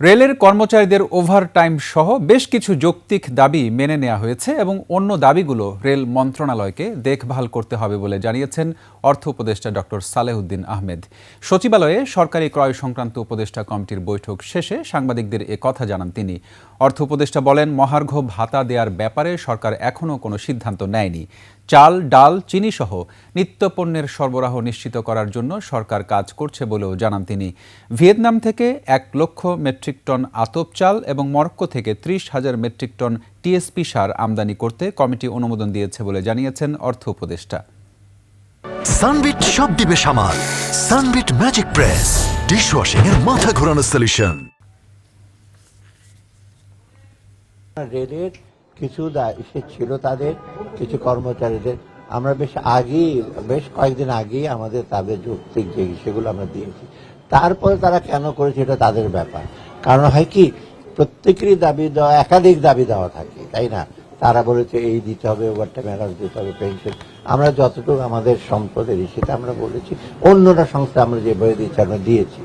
রেলের কর্মচারীদের ওভারটাইম সহ বেশ কিছু যৌক্তিক দাবি মেনে নেওয়া হয়েছে এবং অন্য দাবিগুলো রেল মন্ত্রণালয়কে দেখভাল করতে হবে বলে জানিয়েছেন অর্থ উপদেষ্টা ডক্টর সালেহুদ্দিন আহমেদ। সচিবালয়ে সরকারি ক্রয় সংক্রান্ত উপদেষ্টা কমিটির বৈঠক শেষে সাংবাদিকদের এ কথা জানান তিনি। অর্থ উপদেষ্টা বলেন, মহার্ঘ ভাতা দেওয়ার ব্যাপারে সরকার এখনও কোনো সিদ্ধান্ত নেয়নি। চাল, ডাল, চিনি সহ নিত্যপণ্যের সরবরাহ নিশ্চিত করার জন্য সরকার কাজ করছে বলেও জানান তিনি। ভিয়েতনাম থেকে এক লক্ষ মেট্রিক টন আতপ চাল এবং মরক্কো থেকে ত্রিশ হাজার মেট্রিক টন টিএসপি সার আমদানি করতে কমিটি অনুমোদন দিয়েছে বলে জানিয়েছেন অর্থ উপদেষ্টা। সানবিট সব দিবে সামাল। সানবিট ম্যাজিক প্রেস ডিশওয়াশিং এর মাথা ঘোরানো সলিউশন রেলের কিছু ইসে ছিল তাদের কিছু কর্মচারীদের। আমরা বেশ আগেই বেশ কয়েকদিন আগেই আমাদের তাদের যৌক্তিক যে সেগুলো আমরা দিয়েছি। তারপরে তারা কেন করেছে এটা তাদের ব্যাপার। কারণ হয় কি, প্রত্যেকেরই দাবি দেওয়া, একাধিক দাবি দেওয়া থাকে, তাই না? তারা বলেছে এই দিতে হবে ওভার টাইম অ্যালাউন্স দিতে হবে পেনশন আমরা যতটুকু আমাদের সম্পদের সেটা আমরা বলেছি, অন্যরা সংস্থা আমরা যেভাবে দিয়েছি আমরা দিয়েছি।